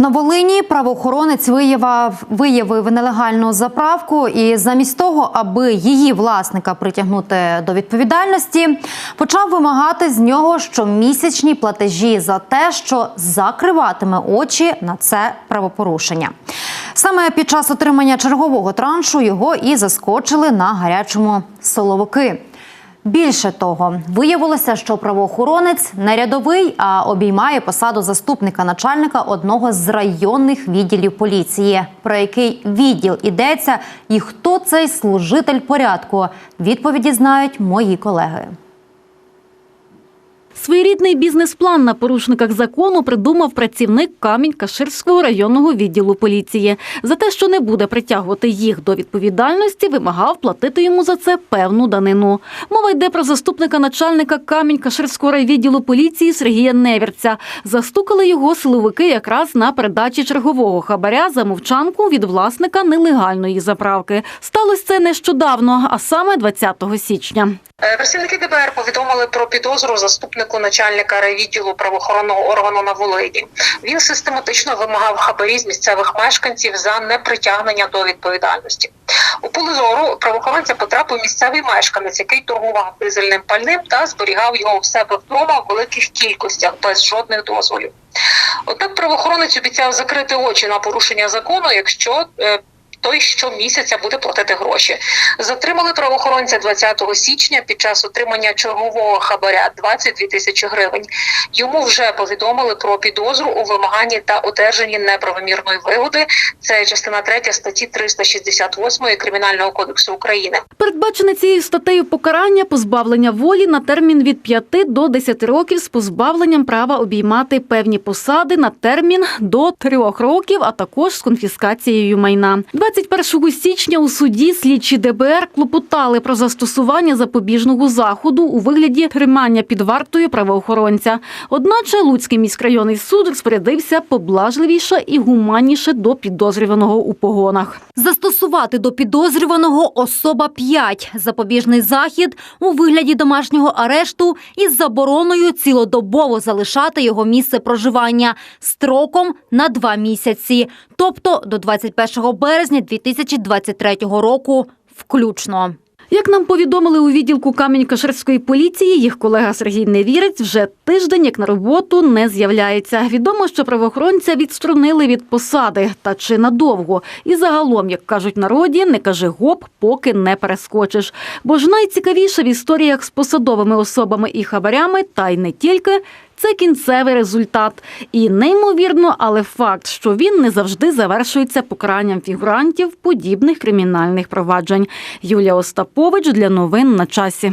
На Волині правоохоронець виявив, виявив нелегальну заправку, і замість того, аби її власника притягнути до відповідальності, почав вимагати з нього щомісячні платежі за те, що закриватиме очі на це правопорушення. Саме під час отримання чергового траншу його і заскочили на гарячому соловики. Більше того, виявилося, що правоохоронець не рядовий, а обіймає посаду заступника начальника одного з районних відділів поліції. Про який відділ ідеться і хто цей служитель порядку? Відповіді знають мої колеги. Своєрідний бізнес-план на порушниках закону придумав працівник Камінь-Каширського районного відділу поліції. За те, що не буде притягувати їх до відповідальності, вимагав платити йому за це певну данину. Мова йде про заступника начальника Камінь-Каширського райвідділу поліції Сергія Невірця. Застукали його силовики якраз на передачі чергового хабаря за мовчанку від власника нелегальної заправки. Сталося це нещодавно, а саме 20 січня. Е, Працівники ДБР повідомили про підозру заступнику начальника райвідділу правоохоронного органу на Волині. Він систематично вимагав хабарі з місцевих мешканців за непритягнення до відповідальності. У поле зору правоохоронця потрапив місцевий мешканець, який торгував дизельним пальним та зберігав його у себе вдома в великих кількостях без жодних дозволів. Однак правоохоронець обіцяв закрити очі на порушення закону, якщо е, той щомісяця буде платити гроші. Затримали правоохоронця 20 січня під час отримання чергового хабаря 22 тисячі гривень. Йому вже повідомили про підозру у вимаганні та одержанні неправомірної вигоди. Це частина 3 статті 368 Кримінального кодексу України. Передбачене цією статтею покарання позбавлення волі на термін від 5 до 10 років з позбавленням права обіймати певні посади на термін до 3 років, а також з конфіскацією майна. 21 січня у суді слідчі ДБР клопотали про застосування запобіжного заходу у вигляді тримання під вартою правоохоронця. Одначе Луцький міськрайонний суд розпорядився поблажливіше і гуманніше до підозрюваного у погонах. Застосувати до підозрюваного особа 5. запобіжний захід у вигляді домашнього арешту із забороною цілодобово залишати його місце проживання строком на два місяці, тобто до 21 березня 2023 року включно. Як нам повідомили у відділку Камінь-Каширської поліції, їх колега Сергій Невірець вже тиждень як на роботу не з'являється. Відомо, що правоохоронця відсторонили від посади, та чи надовго. І загалом, як кажуть народі, не кажи гоп, поки не перескочиш. Бо ж найцікавіше в історіях з посадовими особами і хабарями, та й не тільки. Це кінцевий результат. І неймовірно, але факт, що він не завжди завершується покаранням фігурантів подібних кримінальних проваджень. Юлія Остапович для новин на часі.